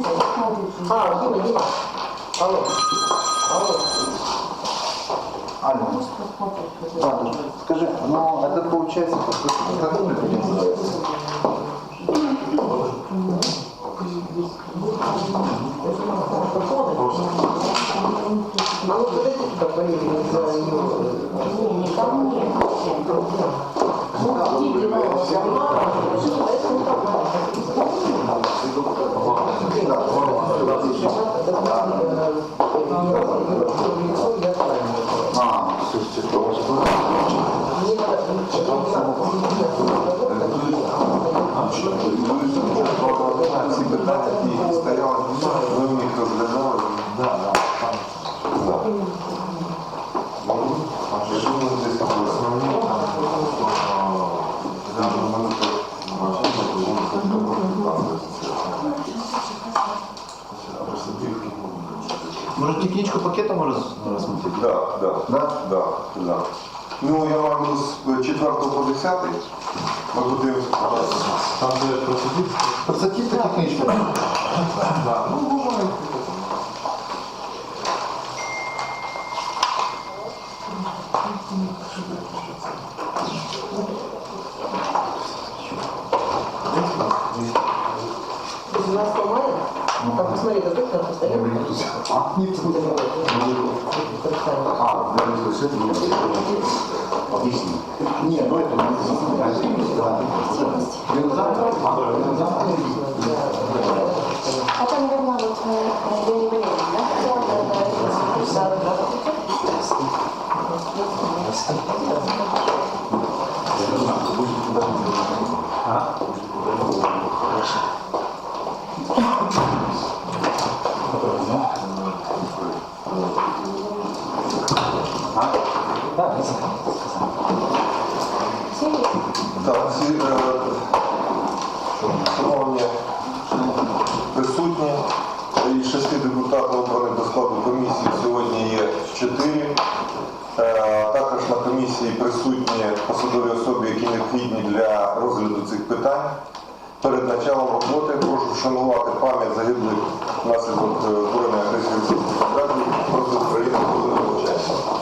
А, Дима, Дима. Алло. Алло. Алло. А, ну, скажи, ну это получается как какой называется? А вот подойдите туда поедем за ее. Не, не ко мне, совсем другим. Ну, идите, мама, сама, это не так. А, слушайте, у вас Ці питання, які стояли, ми них розглядали. А що Может, техничку пакета можно рассмотреть? Да, да, Да? да, да. Ну, я маю з 4 по 10. Ми подивимося. Там де процедур. Прототип техничку. Да. Ну, можна. Там посмотри, какой там постоянно. 박입으로 아, 그런 것을 어디 있습니까? 아니요, 너의 동안 있습니다. 영상, 박을 영상, 사장님하고 저의 관계를 아? Так, ці, е, шановні присутні, із шести депутатів обраних до складу комісії сьогодні є чотири. Е, Також на комісії присутні посадові особи, які необхідні для розгляду цих питань. Перед началом роботи прошу вшанувати пам'ять загиблих внаслідок е, збройної агресії Російської Федерації проти України хвилиною мовчання.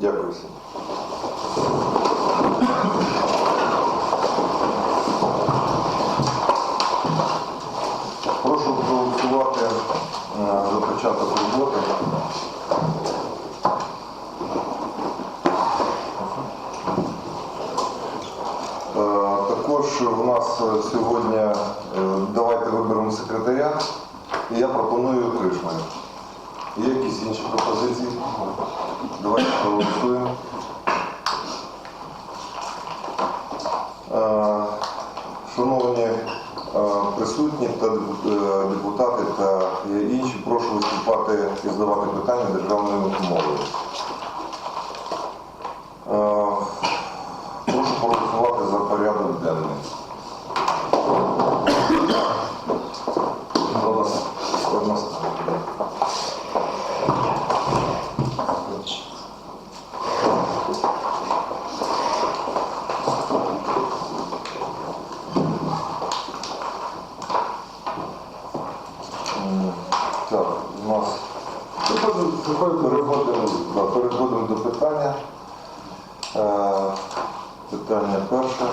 Дякую всім. Прошу проголосувати е, за початок роботи. Е, Також у нас сьогодні е, давайте виберемо секретаря. І я пропоную Кришмаю. Є якісь інші пропозиції? Давайте проголосуємо. Шановні присутні та е, депутати та інші, прошу виступати і задавати питання державною мовою. Е, Прошу проголосувати за порядок денний. Голос одностайно. М, Так, у нас переходимо, да, переходимо до питання. Е, Питання перше.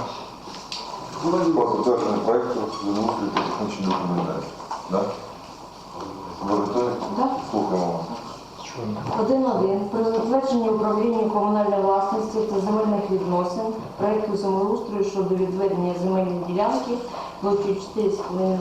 Про затвердження проєкту землеустрою та технічної документації. Да? Ви готові? Да. Слухаємо вас. Один один про затвердження управління комунальної власності та земельних відносин проекту землеустрою щодо відведення земельної ділянки. Площею 4,5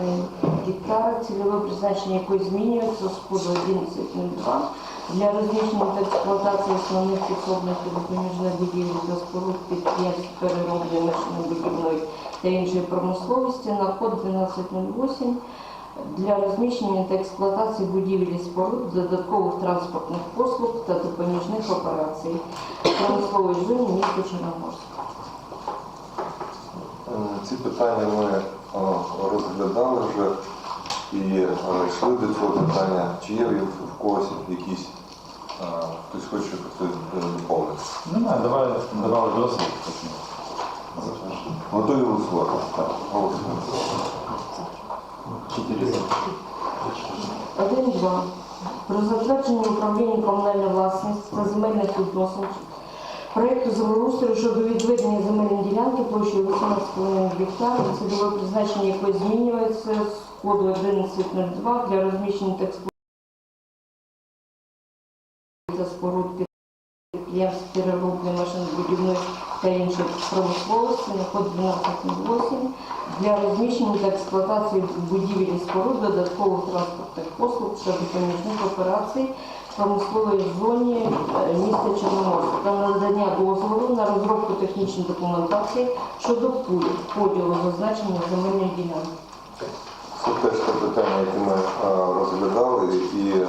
гектара, цільове призначення якої змінюється. З коду 1102 для розміщення та експлуатації основних підсобних і допоміжних будівель та споруд підприємств перероблення машинобудівної та іншої промисловості на код 1208 для розміщення та експлуатації будівель споруд, додаткових транспортних послуг та допоміжних операцій. В промисловій зоні міста Чорноморськ. Ці питання ми е, розглядали вже і е, йшли до цього питання. Чи є в когось якісь, е, хтось хоче хтось доповнити? Немає, давай, давай досвід. Готові голосувати? Так, голосуємо. Чотири за. Один два. Про затвердження управління комунальної власності та земельних відносин проєкту землеустрою щодо відведення земельної ділянки площею 18,5 гектарів, цільове призначення якої змінюється з коду 1102 для розміщення та експлуатації та споруд підприємств перероблення машинобудівної та іншої промисловості на код 1208 для розміщення та експлуатації будівель і споруд додаткових транспортних послуг та допоміжних операцій промисловій зоні е, міста Чорноморська та надання дозволу на розробку технічної документації щодо поділу зазначення земельної ділянки. Це теж те питання, яке ми е, розглядали, і е,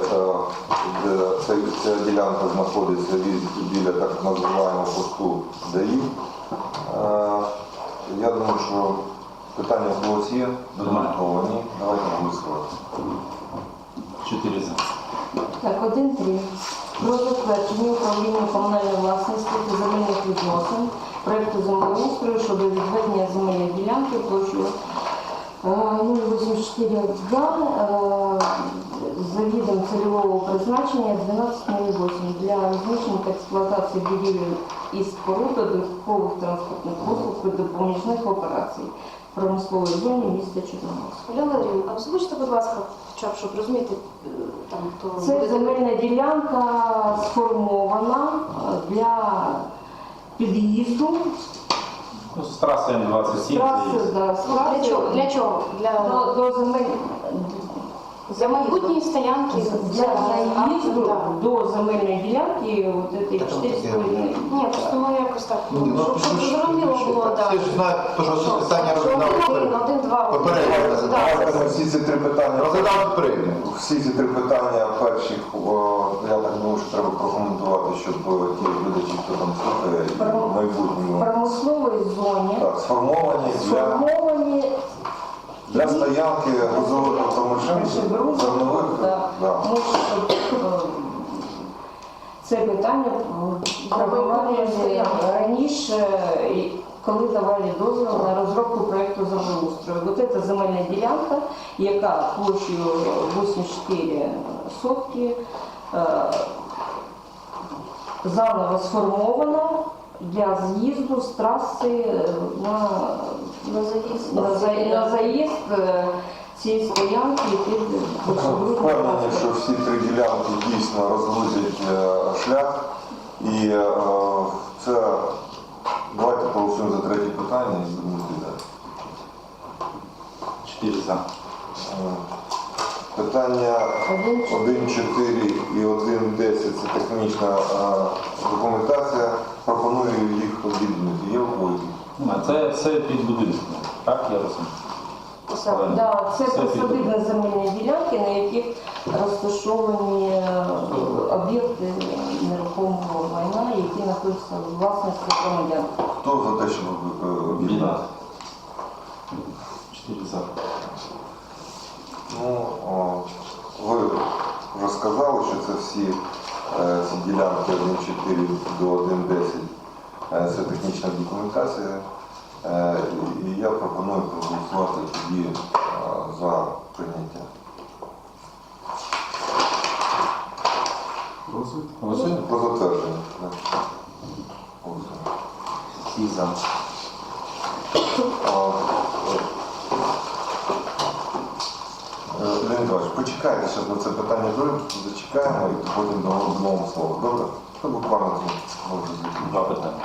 де ця, ця ділянка знаходиться біля так називаємо посту ДАІ. Я думаю, що питання в когось є, додатково ні. Давайте голосувати. Чотири за. Так, один три. Про затвердження управління комунальної власності та земельних відносин проєкту землеустрою щодо відведення земельної ділянки площею е, 084 га за видом цільового призначення 1208 для розміщення та експлуатації будівель і споруд додаткових транспортних послуг та допоміжних операцій в промисловій зоні міста Чорноморська. Валеріївна, а озвучте, будь ласка, хоча б, щоб розуміти, е, там, хто Це буде земельна ділянка сформована е, для під'їзду Ну, з траси М27. траси, да, з Для чого? Для чого? до, до земель для майбутньої стоянки. для заїзду до земельної ділянки от этой 4,5. Ні, просто ми якось так, Ну, ну, щоб, щоб ну, зрозуміло ну, було, так. Всі ж знають, то, що питання розглядали. Попередньо розглядали. Всі ці три питання. Розглядали попередньо. Всі ці три питання перші, о, я так думаю, що треба прокоментувати, щоб ті глядачі, хто там слухає, в майбутньому промисловій зоні так, сформовані для, для стоянки грузових автомашин, зернових. да. да. Може, щоб, е, це питання врахували раніше, і коли давали дозвіл на розробку проєкту землеустрою. Вот эта земельна ділянка, яка площею 84 сотки, е, заново сформована для з'їзду з траси е, на, на заїзд, на, за- на заїзд цієї стоянки під Впевнені, що всі три ділянки дійсно розвозять е, шлях. І е, це давайте голосуємо за третє питання і будемо. Чотири за. Е, Питання Один, 1.4 і 1.10 це технічна е, документація. Пропоную їх об'єднати. Є у когось? Немає. Це все під будинком. Так, я розумію. Так, да, це присадибні земельні ділянки, на яких розташовані е, об'єкти нерухомого майна, які знаходяться у власності громадян. Хто за те, щоб е, об'єднати? Чотири за. Ну, о, ви вже сказали, що це всі е, ці ділянки 1.4 до 1.10 е, це технічна документація. Е, і я пропоную проголосувати тоді е, за прийняття. Голосуємо? Про затвердження. Всі за. Е, Леонід Іванович, почекайте, щоб ми це питання вивчимо, зачекаємо і потім дамо слово. Добре? Це буквально може Два питання.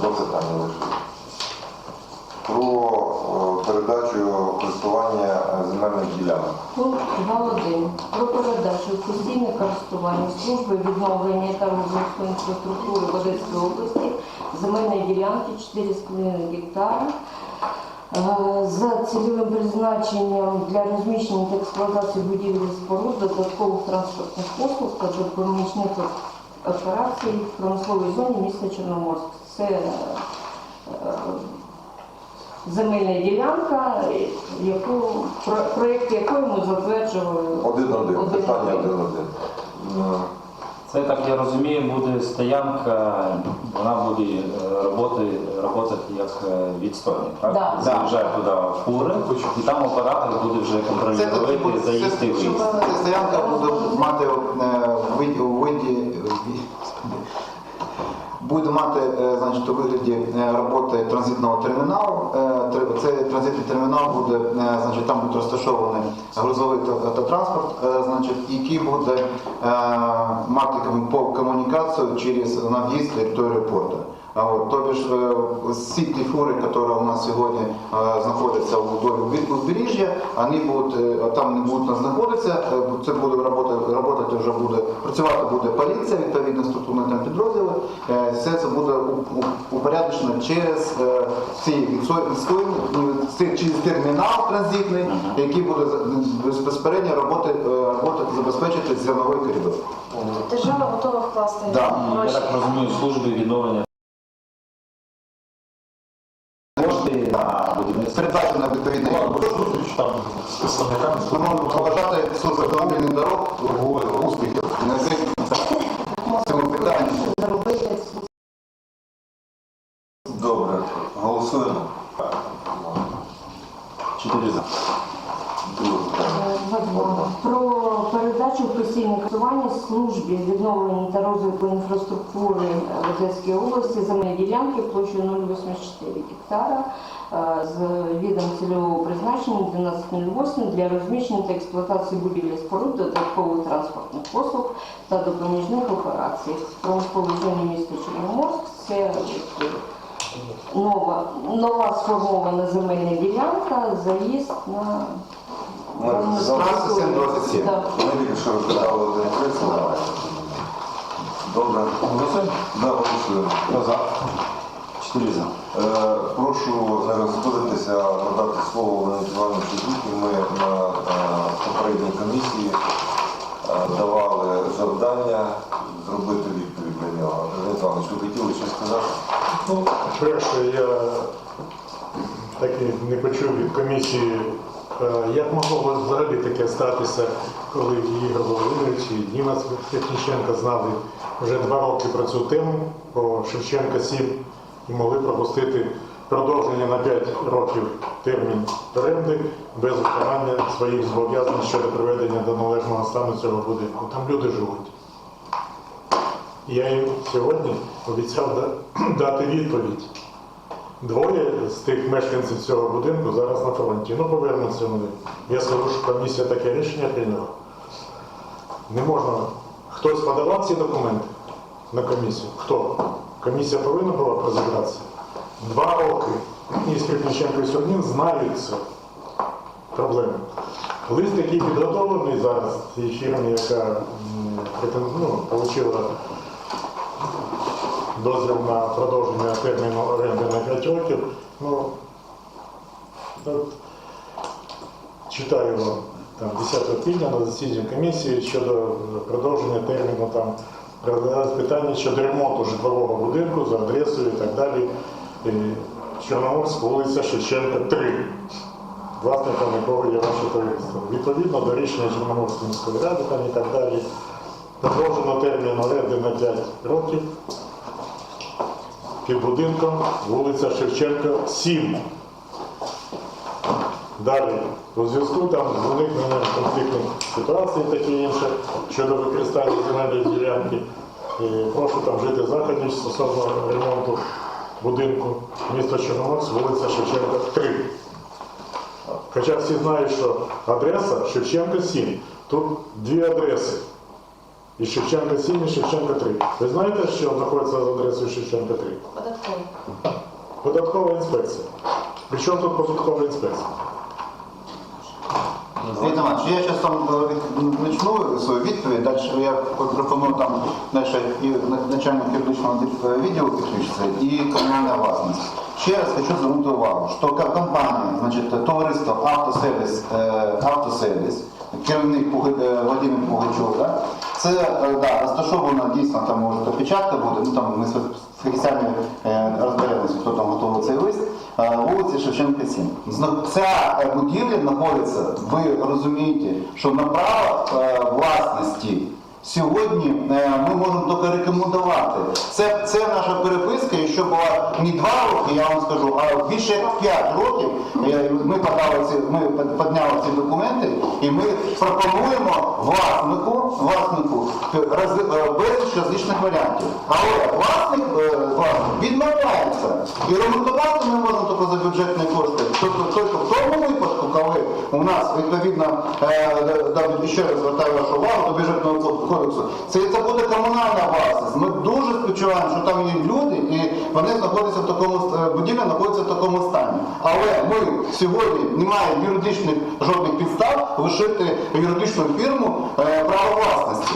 Два питання лише. про е, передачу користування е, земельних ділянок. Пункт 2.1. Про передачу постійне користування служби відновлення та розвитку інфраструктури в Одеській області земельної ділянки 4,5 гектара е, за цільовим призначенням для розміщення та експлуатації будівель і споруд, додаткових транспортних послуг та допоміжних операцій в промисловій зоні міста Чорноморськ. Це е, е, земельна ділянка, яку, проєкт якої ми затверджували. Один-один, питання один-один. Е, Це, так я розумію, буде стоянка, вона буде роботи, роботати як відстойник, так? Да. Заїжджає туди фури, і там оператор буде вже контролювати заїзд і виїзд. Ця стоянка буде мати виді, виді буде мати е, значить, у вигляді е, роботи транзитного терміналу. Е, Цей транзитний термінал буде, е, значить, там буде розташований грузовий автотранспорт, е, значить, який буде е, мати комунікацію через на в'їзд територію порту. А от, тобі ж е, всі ті фури, які у нас сьогодні е, знаходяться вдоль узбережжя, вони будуть, е, там не будуть знаходитися, це буде робота, роботати вже буде, працювати буде поліція, відповідно структурні там підрозділи. Все це буде упорядочено через е, ці відстойні, ну, через термінал транзитний, який буде безпосередньо роботи, роботи забезпечити зерновий коридор. Держава готова вкласти Да. Я так розумію, служби відновлення на будівництво. Передбачено відповідно. Тому поважати суд автомобільних дорог успіхів. На цьому питанні. Добре, голосуємо. Чотири за. Друге передачу в постійне користування службі відновлення та розвитку інфраструктури в Одеській області земельної ділянки площею 0,84 гектара е, з видом цільового призначення 1208 для розміщення та експлуатації будівлі споруд, додаткових транспортних послуг та допоміжних операцій в зоні міста Чорноморськ. Це нова, нова сформована земельна ділянка, заїзд на Ми за- Траса 727. Ми тільки що розглядали один приклад. Добре. Голосуємо? Да, голосуємо. Хто за? Чотири за. Е, Прошу не розходитися, надати слово Леоніду Івановичу Дудку. Ми на е, попередній комісії е, давали завдання зробити відповідь на нього. Леонід Іванович, ви хотіли щось сказати? Ну, перше, я так і не почув від комісії, як могло взагалі таке статися, коли Ігор Володимирович і Діма Техніченко знали вже два роки про цю тему по Шевченка 7 і могли пропустити продовження на 5 років термін оренди без виконання своїх зобов'язань щодо приведення до належного стану цього будинку. Там люди живуть. Я їм сьогодні обіцяв дати відповідь. Двоє з тих мешканців цього будинку зараз на фронті. Ну, повернуться вони. Я скажу, що комісія таке рішення прийняла. Не можна. Хтось подавав ці документи на комісію? Хто? Комісія повинна була розібратися. Два роки. І Скрипниченко і Сьогодні знають це проблеми. Лист, який підготовлений зараз цій фірмі, яка ну, отримала дозвіл на продовження терміну оренди на 5 років. Ну, читаю там 10 квітня на засіданні комісії щодо продовження терміну там питання щодо ремонту житлового будинку за адресою і так далі. Чорноморськ, вулиця Шевченка 3 власником якого є ваше товариство. Відповідно до рішення Чорноморської міської ради там і так далі. Продовжено термін оренди на 5 років під будинком вулиця Шевченка 7. Далі, у зв'язку там з виникненням конфліктних ситуацій і таке інше щодо використання земельної ділянки, і прошу там жити заходів стосовно ремонту будинку міста Чорноморськ, вулиця Шевченка 3. Хоча всі знають, що адреса Шевченка 7. Тут дві адреси. І Шевченка 7, і Шевченка 3. Ви знаєте, що знаходиться за адресою Шевченка 3? Податкові. Податкова інспекція. Причому тут податкова інспекція? Віктор Іванович, я зараз там е, почну свою відповідь, далі я пропоную там далі і начальник юридичного ді- відділу підключиться і комунальна власність. Ще раз хочу звернути увагу, що компанія, значить, товариство автосервіс, е, автосервіс, керівник е, Владимир Пугачов, да? Це е, да, розташовано дійсно, там може то печатка буде, ну там ми е, розберемося, хто там готовий цей лист, е, вулиці Шевченка 7. Ця е, будівля знаходиться, ви розумієте, що на право власності Сьогодні е, ми можемо тільки рекомендувати. Це, це наша переписка, якщо була не два роки, я вам скажу, а більше як п'ять років е, ми подали ці, ми підняли ці документи і ми пропонуємо власнику, власнику е, безліч различних варіантів. Але власник, власник відмовляється. І ремонтувати ми можемо тільки за бюджетні кошти. Тобто тільки в тому у нас відповідно, е, ще раз звертаю вашу увагу до бюджетного кодексу, це, це буде комунальна власність. Ми дуже сподіваємося, що там є люди, і вони знаходяться в такому е, будівля знаходиться в такому стані. Але ми сьогодні не маємо юридичних жодних підстав лишити юридичну фірму е, право власності.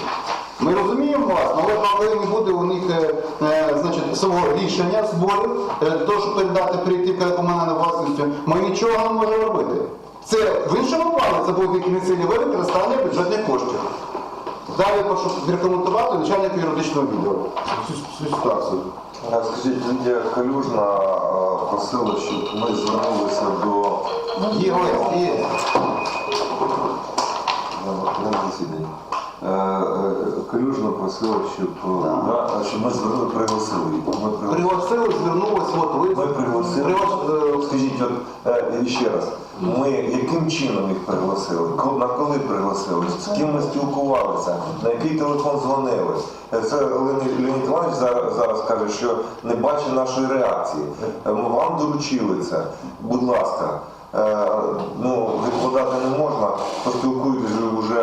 Ми розуміємо вас, але коли не буде у них е, е, значить, свого рішення зборів, е, того, щоб передати перейти к комунальній власності, ми нічого не можемо робити. Це в іншому плані це був буде нецільове використання бюджетних коштів. Далі прошу відрекомендувати начальника юридичного відділу цю, ситуацію. Скажіть, Лідія Калюжна просила, щоб ми звернулися до Є ОС, є. на- на засіданні. Е, е, Калюжна просила, щоб, е, Да. щоб ми звернули, пригласили. Ми пригласили. Звернулись, от ви. Ми пригласили. Пригла- Скажіть, от ще раз, ми яким чином їх пригласили? На коли пригласили? З ким ми спілкувалися? На який телефон дзвонили? Це Леонід Леонід Іванович зараз, каже, що не бачить нашої реакції. Е, Ми вам доручили це. Будь ласка. Е, Ну, відкладати не можна, поспілкуйтесь вже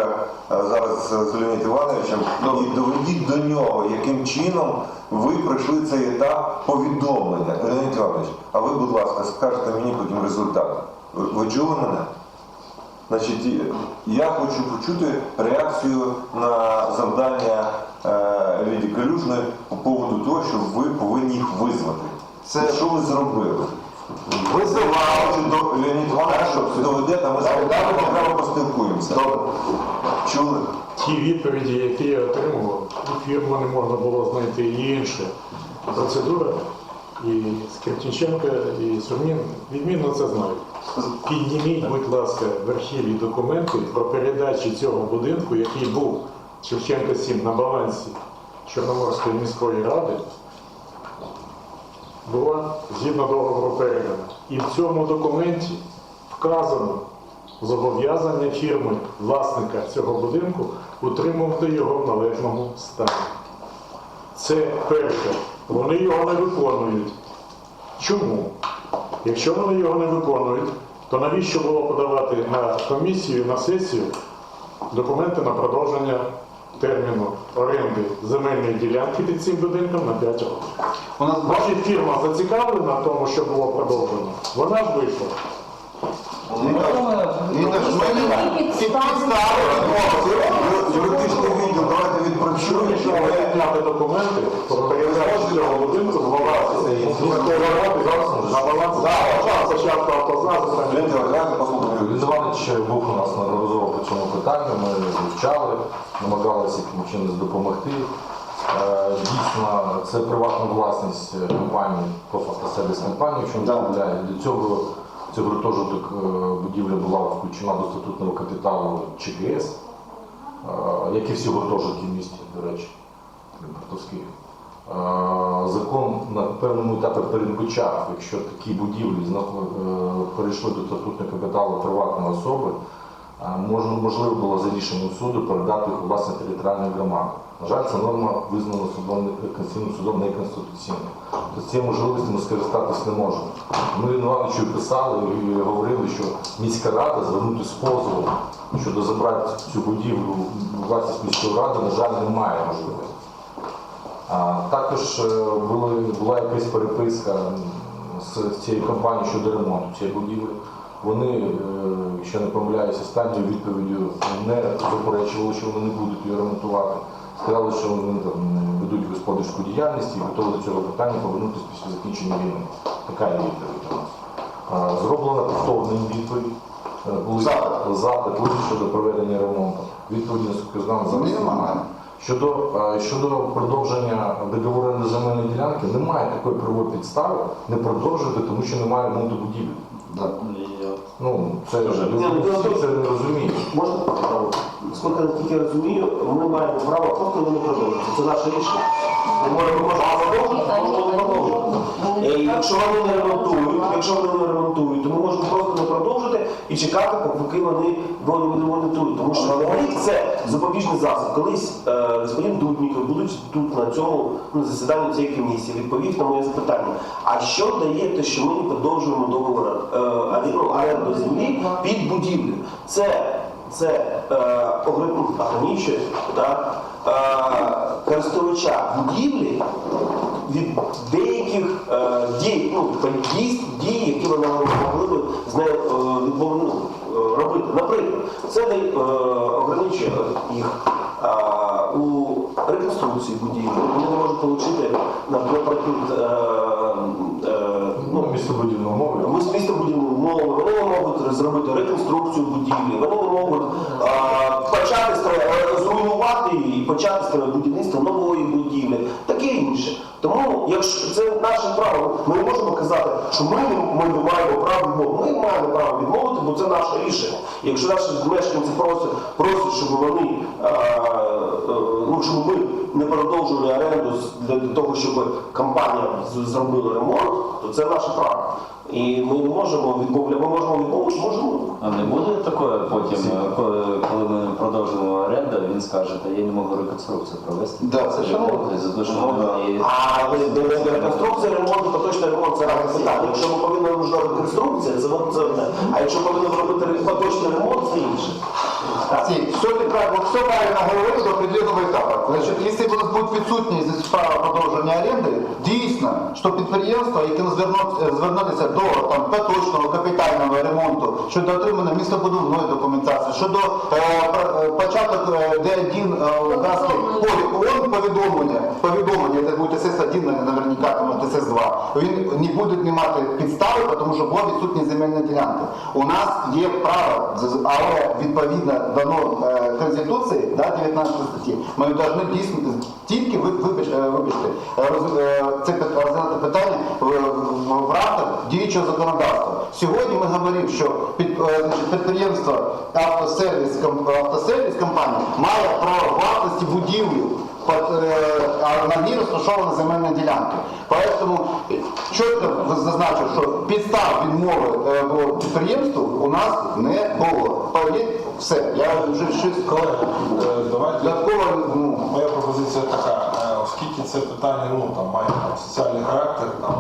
е, зараз з Леонідом Івановичем і доведіть до нього, яким чином ви пройшли цей етап повідомлення. Леонід Іванович, а ви, будь ласка, скажете мені потім результат. Ви, ви чули мене? Значить, я хочу почути реакцію на завдання е, Лідії Калюжної по поводу того, що ви повинні їх визвати. Це- що ви зробили? Визивали. Чи до Леонід Іванович доведете, а ми з вами окремо поспілкуємося. Добре. Чули? Ті відповіді, які я отримував, фірму не можна було знайти, і інша процедура. І Скрипченка, і Сурмін відмінно це знають. Підніміть, будь ласка, в архіві документи про передачу цього будинку, який був Шевченка 7 на балансі Чорноморської міської ради, була згідно договору передана. І в цьому документі вказано зобов'язання фірми власника цього будинку утримувати його в належному стані. Це перше. Вони його не виконують. Чому? Якщо вони його не виконують, то навіщо було подавати на комісію, на сесію документи на продовження терміну оренди земельної ділянки під цим будинком на 5 років? У нас Ваша фірма зацікавлена в тому, що було продовжено. Вона ж вийшла. Віктор, ж ми не підстави. Юридичний відділ, давайте Що відпрацюємо. мішало підняти документи про передачу цього будинку міської ради на баланс спочатку. Леонід Іванович, давайте послухаємо. Леонід Іванович був у нас неодноразово по цьому питанню, ми вивчали, намагалися яким чином допомогти. Е, Дійсно, це приватна власність е, компанії, профавтосервіс компанії, в чому Да. дозволяє. Для цього гуртожиток е, будівля була включена до статутного капіталу ЧГС, як і всі гуртожитки в місті, до речі, Е, Закон на певному етапі передбачав, якщо такі будівлі е, перейшли до статутного капіталу приватної особи, можливо було за рішенням суду передати їх у власне територіальну громаду. На жаль, ця норма визнана судом Конституційним судом неконституційною. Тобто цією можливістю ми скористатись не можемо. Ми Івановичу писали і говорили, що міська рада звернути з позовом щодо забрати цю будівлю у власність міської ради, на жаль, немає можливості. А, також е, були, була якась переписка з цієї компанії щодо ремонту цієї будівлі. Вони, е, якщо не помиляюся, останньою відповіддю не заперечували, що вони не будуть її ремонтувати. Сказали, що вони там ведуть господарську діяльність і готові до цього питання повернутися після закінчення війни. Така є відповідь у нас. Зроблена повторна відповідь. Е, були Запит. запит лише щодо проведення ремонту. Відповіді наскільки знам зараз Немає. Щодо, щодо продовження договору на земельні ділянки, немає такої правової підстави не продовжувати, тому що немає ремонту будівлі. Да. Ну, це Дуже. люди всі це не розуміють. Можна? Скільки наскільки я розумію, ми маємо право просто не продовжити. Це наше рішення. Ми можемо продовжити, можемо не продовжити. Е, Якщо вони не ремонтують, якщо вони не ремонтують, то ми можемо просто не продовжити і чекати, поки вони вони не ремонтують. Тому що них це запобіжний засіб. Колись е, господин Дудніков, будучи тут на цьому ну, засіданні цієї комісії, відповів на моє запитання. А що дає те, що ми не продовжуємо договор е, ну, оренду землі під будівлю? Це це ограничує да, е, користувача будівлі від деяких е, дій, ну, дій, дій, які вони могли б з нею е, ну, е, робити. Наприклад, це дає, е, ограничує їх е, у реконструкції будівлі. Вони не можуть отримати, наприклад, е, е, містобудівну мову. ми з містобудівною умови, вони можуть зробити реконструкцію будівлі, вони можуть а, почати зруйнувати і почати будівництво нової будівлі, таке інше. Тому, якщо це наше право, ми не можемо казати, що ми, ми маємо право відмовити. Ми маємо право відмовити, бо це наше рішення. Якщо наші мешканці просять, просять щоб вони а, е, ну, щоб ми не продовжували оренду для того, щоб компанія зробила ремонт, то це наше право. І ми не можемо відмовляти, ми можемо відмовити, можемо. А не буде такое потім, е, коли коли ми продовжимо оренду, він скаже, та я не можу реконструкцію провести. Да, це ж за те, що Ну, вони А де- де- де реконструкція ремонту, поточний ремонт це разне питання. Якщо ми повинні нужна реконструкція, це це одне. А якщо повинні зробити ре- поточний ремонт, це інше. Так. Ці, все, ти прав- от все правильно говорив до определенного етапу. Значить, якщо будуть будуть відсутні з справа продовження оренди, дійсно, що підприємства, які звернуть- е, звернулися до там, поточного капітального ремонту, щодо отримання містобудівної документації, щодо е, е, початок е, Д1 е, Луганський полігон повідомлення, повідомлення, це буде ТСС-1, наверняка, тому ТСС-2, він не буде не мати підстави, тому що була відсутні земельні ділянки. У нас є право, але відповідно до норм е, Конституції, да, 19 статті, ми повинні дійсно тільки ви- вибач, вибачте, е, роз- е, це пит- питання в, рамках діючого законодавства. Сьогодні ми говоримо, що під, е, значить, підприємство автосервіс, ком- автосервіс компанія має право власності будівлю е, на ній розташована земельна ділянка. Поэтому е, чітко зазначив, що підстав відмови е, підприємству у нас не було. Все, я вже щось Колеги, е, давайте ну, моя пропозиція така, е, оскільки це питання ну, там, має там, соціальний характер, там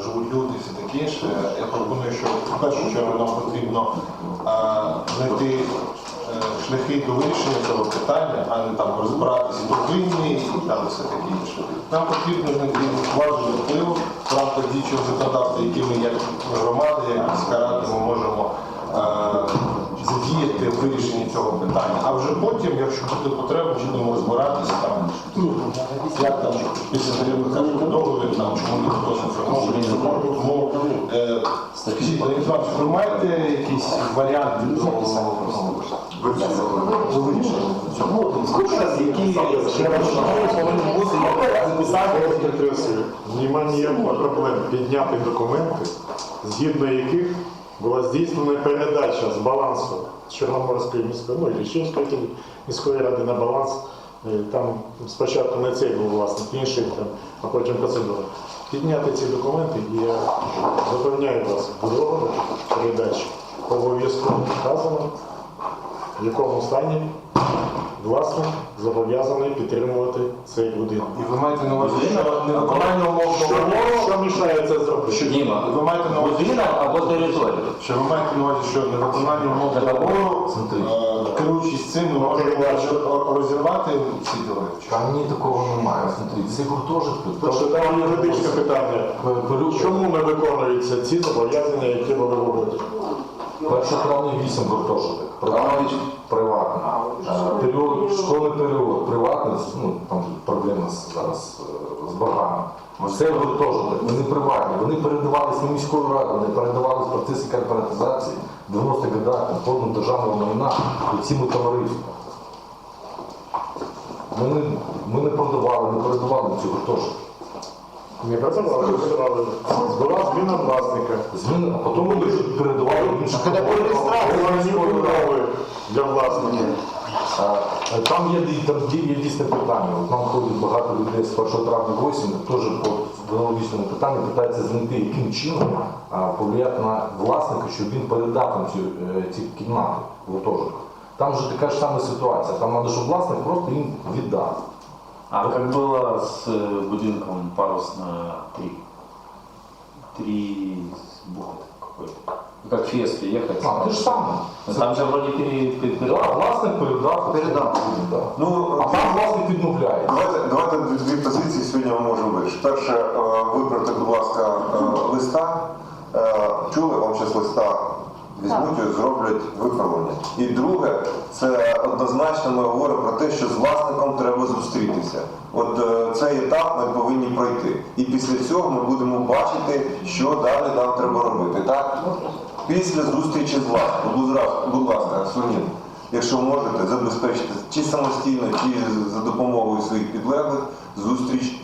живуть люди і все таке інше, я пропоную, що в першу чергу нам потрібно е, знайти е, шляхи до вирішення цього питання, а не там розбиратися до винні і там все таке інше. Нам потрібно знайти важливий вплив в рамках діючого законодавства, які ми як громада, як міська ми можемо е, задіяти в вирішенні цього питання. А вже потім, якщо буде потреба, будемо розбиратися там, ну, як там після заявника договір, там чому не хтось інформований. Тому е, скажіть, Леонід Іванович, ви маєте якісь варіанти до до вирішення цього? Які ще повинні бути записати? Я підкреслюю, немає ніяких проблем підняти документи, згідно яких була здійснена передача з балансу Чорноморської міської, ну і Лічинської міської ради на баланс. Е, Там спочатку не цей був власник, інший там, а потім процедура. Підняти ці документи, і я запевняю вас, договорі передачі обов'язково вказано, в якому стані власник зобов'язаний підтримувати цей будинок. І ви маєте на увазі, що невиконання умов Що, договору, що мішає це зробити? Діма, ви маєте на увазі, будинок або територія. що ви маєте на увазі, що невиконання умов договору е, керуючись цим, ми можемо роз- розірвати ці договори? Там ні такого немає. Смотрите, це гуртожитки. Тобто там юридичне питання. Чому не виконуються ці зобов'язання, які були в угоді? Перша 8 гуртожиток. Приватний. Приватний. Е, Період, школьний період, приватний, ну там проблема зараз е, з боргами. Це гуртожиток, вони приватні, вони передавались на міську раду, вони передавались в процесі корпоратизації в 90-х годах на повну державного майна по цьому товариству. Ми не, ми не продавали, не передавали ці гуртожитки. Не працювали, працювали. Була зміна власника. Зміни, а потім вони передавали інші Організовані умови для власника. Е, Там є, там є, дійсне питання. От нам ходить багато людей з 1 травня 8, теж по аналогічному питанню питаються знайти, яким чином а, повлияти на власника, щоб він передав там ці, е, ці кімнати в гуртожитку. Там же така ж сама ситуація. Там треба, щоб власник просто їм віддав. А как было с э, будинком парусно 3? Три буквы какой-то. Как в Феске ехать. А, те ж саме. Но Там же вроде пере, пере- пере- Да, власник передав. Передав. Да. Ну, А там власник відмовляє. Давайте, давайте дві- дві позиції сьогодні ми можемо вирішити. Перше, е, вибрати, будь ласка, е, листа. Е, Чули, вам зараз листа візьмуть і зроблять виправлення. І друге, це однозначно ми говоримо про те, що з власником треба зустрітися. От е, цей етап ми повинні пройти. І після цього ми будемо бачити, що далі нам треба робити. Так? Після зустрічі з власником, будь ласка, будь якщо можете, забезпечити чи самостійно, чи за допомогою своїх підлеглих зустріч.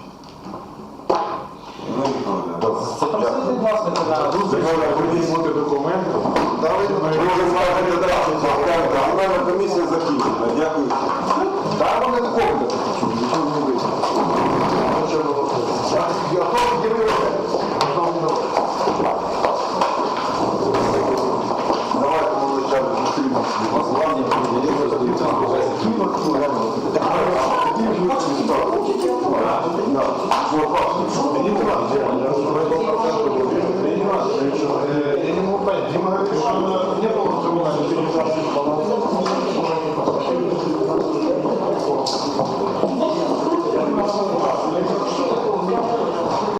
Ну, і проведемо. Запросити власника на зустріч. Повинні документи. Давайте можемо сказати, комісія закінчена. Дякую. Там вони не нічого не вийшло. Я то є Давайте ми зустрінемося ситуация, я не могу понять, демократизма не было в коммунальной